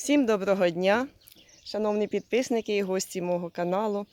Всім доброго дня, шановні підписники і гості мого каналу.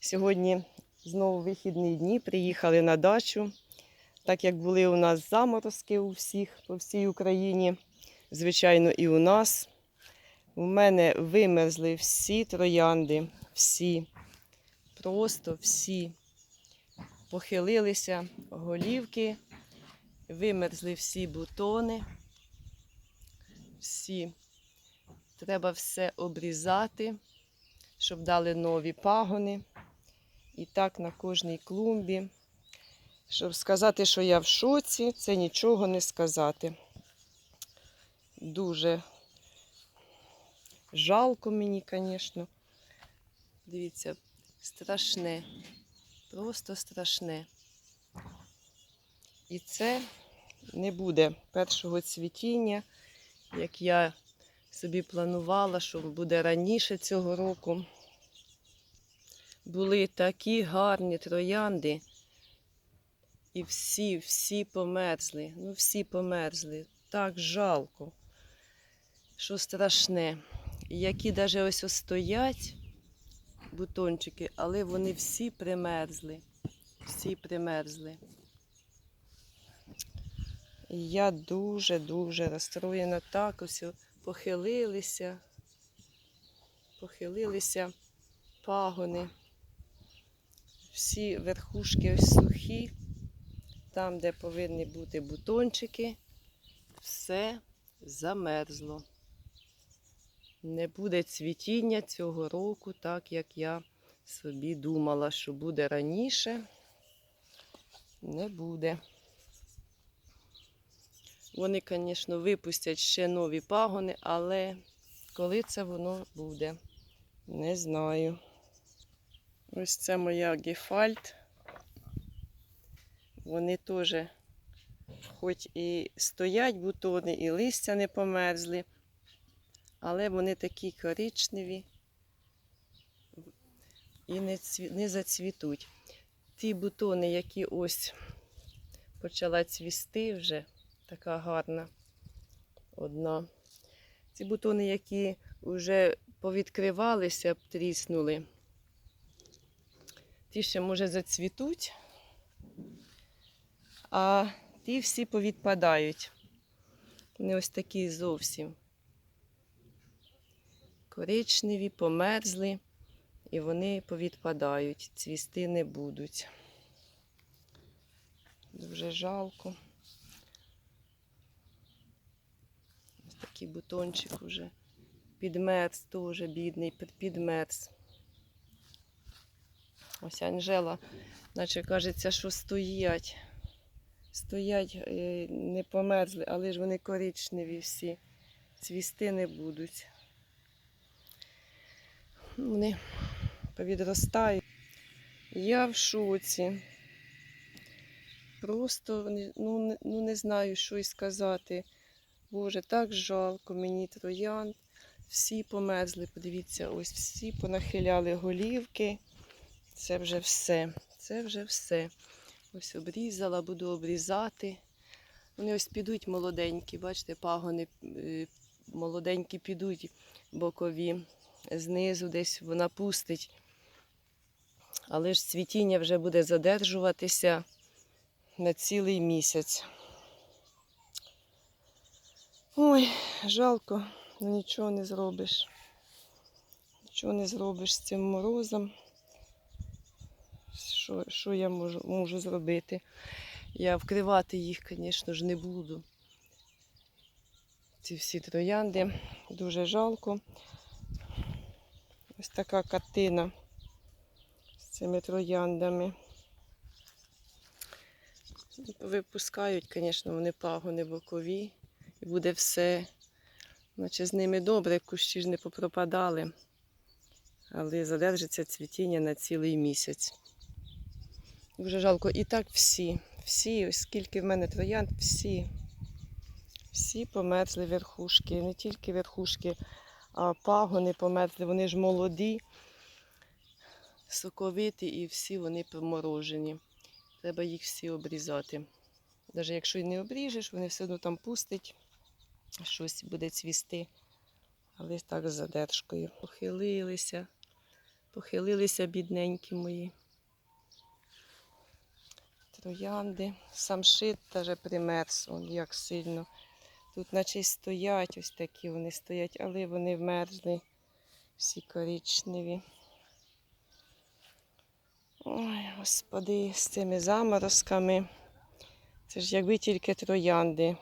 Сьогодні знову вихідні дні. Приїхали на дачу. Так як були у нас заморозки у всіх по всій Україні, звичайно, і у нас. У мене вимерзли всі троянди, всі, просто всі. Похилилися голівки, вимерзли всі бутони. Всі Треба все обрізати, щоб дали нові пагони. І так на кожній клумбі. Щоб сказати, що я в шоці, це нічого не сказати. Дуже жалко мені, звісно. Дивіться, страшне, просто страшне. І це не буде першого цвітіння, як я собі планувала, що буде раніше цього року. Були такі гарні троянди, і всі, всі померзли. Ну, всі померзли. Так жалко, що страшне. Які навіть ось стоять бутончики, але вони всі примерзли. Всі примерзли. Я дуже-дуже розстроєна так ось похилилися, похилилися пагони. Всі верхушки ось сухі, там, де повинні бути бутончики, все замерзло. Не буде цвітіння цього року, так як я собі думала, що буде раніше. Не буде. Вони, звісно, випустять ще нові пагони, але коли це воно буде, не знаю. Ось це моя гефальт. Вони теж, хоч і стоять бутони, і листя не померзли, але вони такі коричневі і не, цві... не зацвітуть. Ті бутони, які ось почала цвісти вже така гарна одна. Ці бутони, які вже повідкривалися, тріснули. Ті ще, може, зацвітуть, а ті всі повідпадають. Вони ось такі зовсім коричневі, померзли, і вони повідпадають, цвісти не будуть. Дуже жалко. Такий бутончик уже. Підмерз теж бідний, підмерз. Ось Анжела, наче кажеться, що стоять. Стоять, е, не померзли, але ж вони коричневі всі. Цвісти не будуть. Вони повідростають. Я в шоці. Просто ну, ну, не знаю, що й сказати. Боже, так жалко мені троянд. Всі померзли, подивіться, ось всі понахиляли голівки. Це вже все. Це вже все. Ось обрізала, буду обрізати. Вони ось підуть молоденькі, бачите, пагони е, молоденькі підуть бокові. Знизу десь вона пустить. Але ж цвітіння вже буде задержуватися на цілий місяць. Ой, жалко, ну нічого не зробиш. Нічого не зробиш з цим морозом. Що, що я можу, можу зробити? Я вкривати їх, звісно ж, не буду. Ці всі троянди. Дуже жалко. Ось така картина з цими трояндами. Випускають, звісно, вони пагони бокові. І буде все, наче з ними добре, кущі ж не попропадали. Але задержиться цвітіння на цілий місяць. Дуже жалко. І так всі, всі, ось скільки в мене троянд, всі, всі померзли верхушки. Не тільки верхушки, а пагони померзли. Вони ж молоді, соковиті і всі вони поморожені. Треба їх всі обрізати. Навіть якщо і не обріжеш, вони все одно там пустять щось буде цвісти. але так з задержкою. Похилилися, похилилися бідненькі мої. Троянди. Сам шит теж примерз, он як сильно. Тут наче стоять, ось такі вони стоять, але вони вмерзли, всі коричневі. Ой, господи, з цими заморозками. Це ж якби тільки троянди.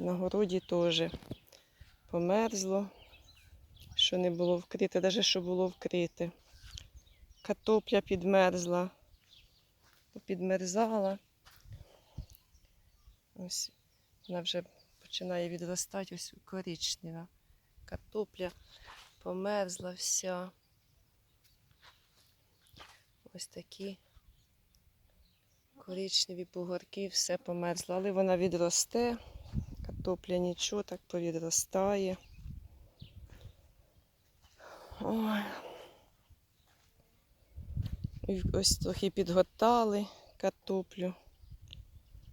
На городі теж померзло, що не було вкрите, навіть що було вкрите. Картопля підмерзла, підмерзала. Ось вона вже починає відростати, ось коричнева. Картопля померзла вся. Ось такі коричневі бугорки, все померзло, але вона відросте. Картопля нічого так повідростає. Ой. Ось трохи підгортали картоплю.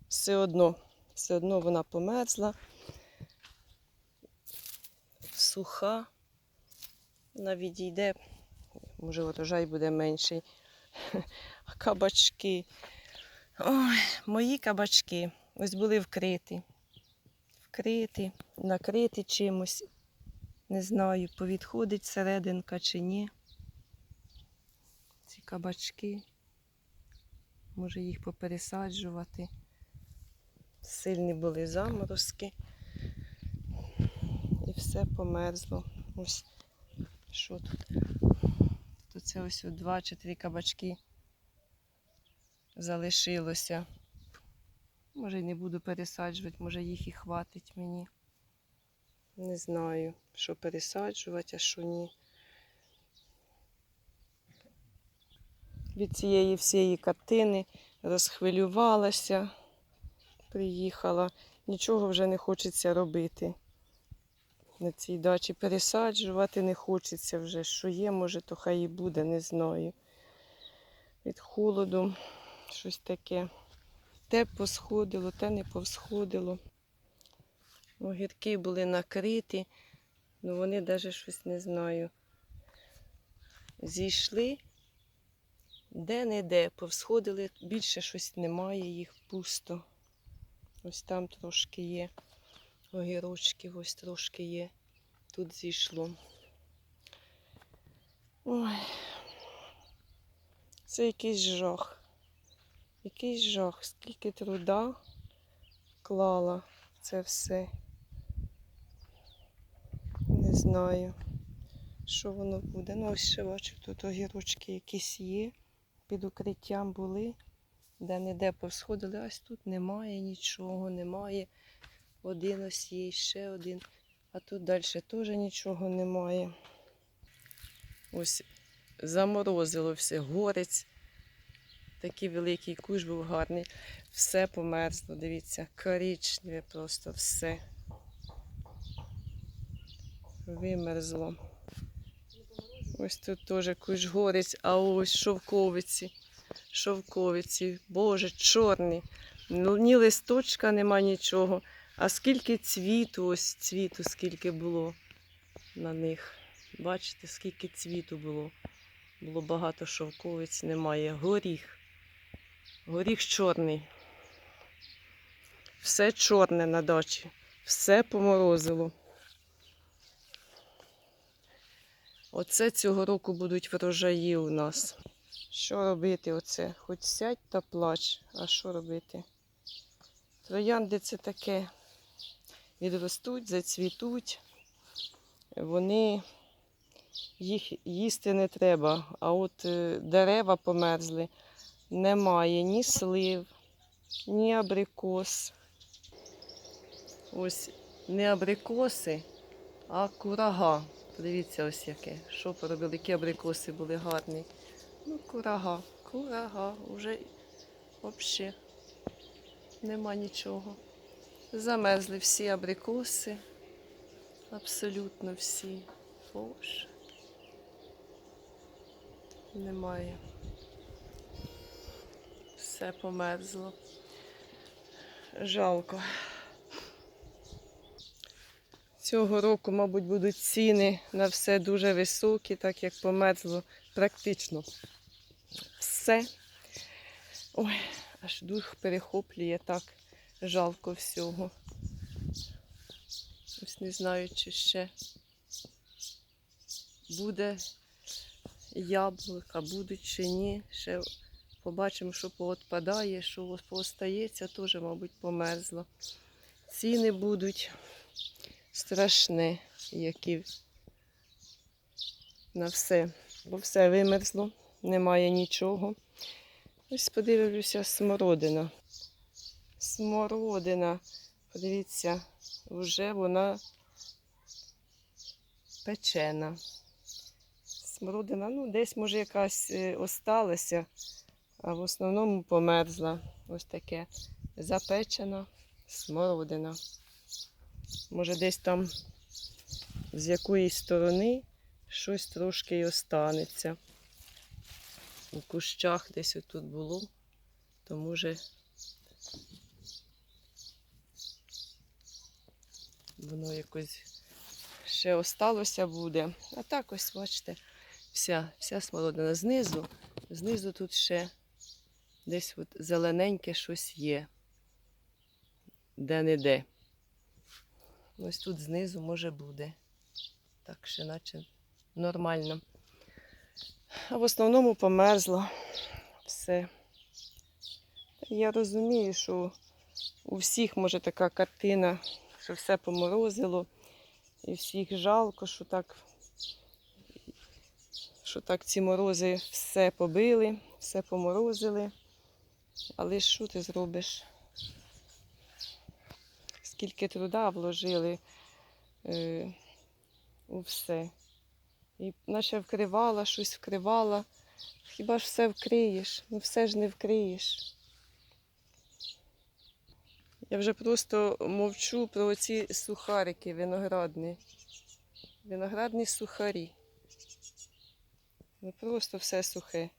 Все одно, все одно вона померзла. Суха. Вона відійде, може урожай буде менший. Кабачки. Ой, мої кабачки. Ось були вкриті. Вкриті, накриті чимось. Не знаю, повідходить серединка чи ні. Ці кабачки. Може їх попересаджувати. Сильні були заморозки. І все померзло. Ось що тут? Тут це ось два чи три кабачки залишилося. Може, й не буду пересаджувати, може їх і хватить мені. Не знаю, що пересаджувати, а що ні. Від цієї всієї картини розхвилювалася, приїхала. Нічого вже не хочеться робити. На цій дачі пересаджувати не хочеться вже. Що є, може, то хай і буде, не знаю. Від холоду щось таке. Те посходило, те не повсходило. Огірки були накриті, ну вони навіть щось не знаю. Зійшли, де-не-де, повсходили, більше щось немає, їх пусто. Ось там трошки є. Огірочки ось трошки є. Тут зійшло. Ой, це якийсь жах. Якийсь жах, скільки труда клала це все. Не знаю, що воно буде. Ну, ось ще бачу, тут огірочки якісь є. Під укриттям були, де-не-де повсходили, ось тут немає нічого, немає. Один ось є, ще один. А тут далі теж нічого немає. Ось заморозило все, горець. Такий великий куш був гарний. Все померзло, дивіться, коричневе просто все. Вимерзло. Ось тут теж куш горець, а ось шовковиці. Шовковиці, боже, чорні. Ну, ні листочка нема нічого. А скільки цвіту, ось цвіту, скільки було на них. Бачите, скільки цвіту було. Було багато шовковиць, немає. Горіх. Горіх чорний. Все чорне на дачі. Все поморозило. Оце цього року будуть врожаї у нас. Що робити оце? Хоч сядь та плач. А що робити? Троянди це таке. Відростуть, зацвітуть. Вони їх їсти не треба. А от е, дерева померзли. Немає ні слив, ні абрикос. Ось не абрикоси, а курага. Подивіться ось яке. Що поробили, які абрикоси були гарні. Ну, курага, курага, вже взагалі нема нічого. Замерзли всі абрикоси. Абсолютно всі. Боже. Немає. Все померзло. Жалко. Цього року, мабуть, будуть ціни на все дуже високі, так як померзло практично все. Ой, аж дух перехоплює так жалко всього. Ось не знаю, чи ще буде яблука, будуть чи ні. Ще побачимо, що поотпадає, що поостається, теж, мабуть, померзло. Ціни будуть страшні, які на все. Бо все вимерзло, немає нічого. Ось подивлюся, смородина. Смородина, подивіться, вже вона печена. Смородина, ну, десь, може, якась е, осталася, а в основному померзла. Ось таке запечена смородина. Може, десь там з якоїсь сторони щось трошки й останеться. У кущах десь отут було, то може воно якось ще осталося буде. А так ось, бачите, вся, вся смородина знизу. Знизу тут ще десь от зелененьке щось є. Де-не-де. Ось тут знизу може буде. Так, ще наче нормально. А в основному померзло все. Я розумію, що у всіх може така картина, що все поморозило, і всіх жалко, що так, що так ці морози все побили, все поморозили. Але що ти зробиш? Скільки труда вложили е, у все. І наче вкривала, щось вкривала. Хіба ж все вкриєш? Ну все ж не вкриєш. Я вже просто мовчу про ці сухарики виноградні. Виноградні сухарі. Ну просто все сухе.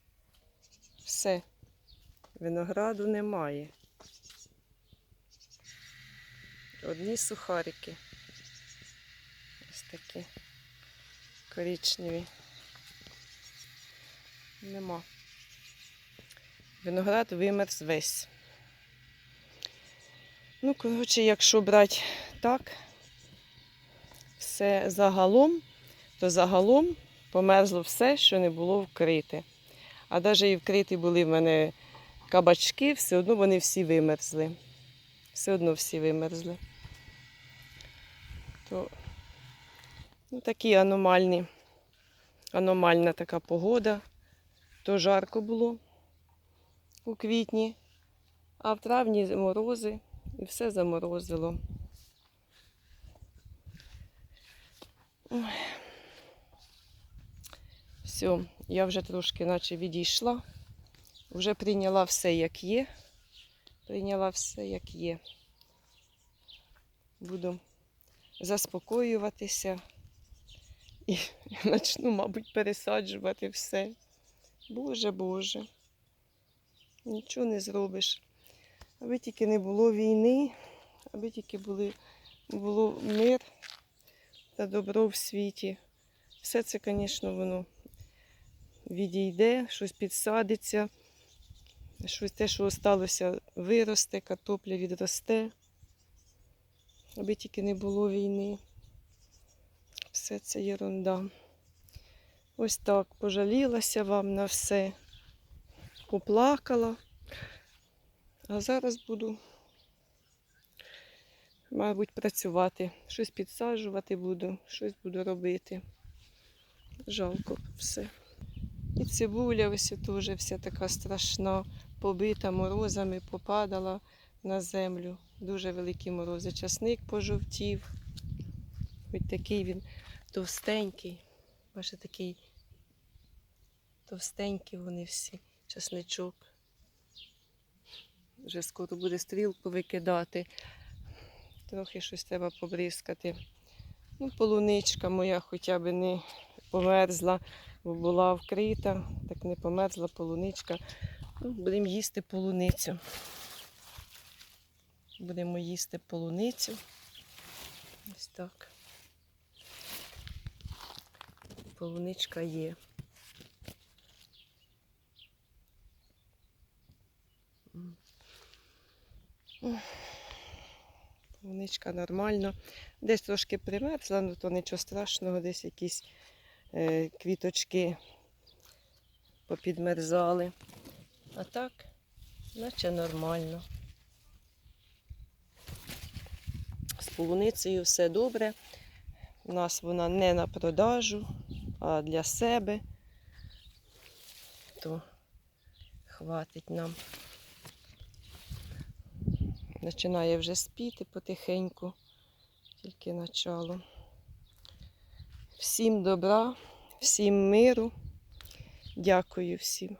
Все. Винограду немає. Одні сухарики. Ось такі коричневі. Нема. Виноград вимерз весь. Ну, коротше, якщо брати так, все загалом, то загалом померзло все, що не було вкрите. А навіть і вкриті були в мене кабачки, все одно вони всі вимерзли. Все одно всі вимерзли. То ну, такі аномальні, аномальна така погода. То жарко було у квітні, а в травні морози і все заморозило. Ой. Все, я вже трошки наче відійшла, вже прийняла все як є. Прийняла все як є. Буду заспокоюватися і почну, мабуть, пересаджувати все. Боже Боже, нічого не зробиш. Аби тільки не було війни, аби тільки були, було мир та добро в світі. Все це, звісно, воно відійде, щось підсадиться, щось те, що залишилося, виросте, картопля відросте. Аби тільки не було війни. Все це єрунда. Ось так пожалілася вам на все, поплакала. А зараз буду, мабуть, працювати. Щось підсаджувати буду, щось буду робити. Жалко все. І цибуля ось теж вся така страшна, побита морозами, попадала на землю. Дуже великі морози. Часник пожовтів. Ось такий він товстенький. Бачите, такий товстенький вони всі, часничок. Вже скоро буде стрілку викидати. Трохи щось треба побризкати. Ну, полуничка моя хоча б не померзла, бо була вкрита, так не померзла полуничка. Будемо їсти полуницю. Будемо їсти полуницю. Ось так. полуничка є. Полуничка нормально. Десь трошки примерзла, ну то нічого страшного, десь якісь е, квіточки попідмерзали. А так, наче нормально. З полуницею все добре. У нас вона не на продажу, а для себе. То хватить нам. Починає вже спіти потихеньку, тільки начало. Всім добра, всім миру. Дякую всім.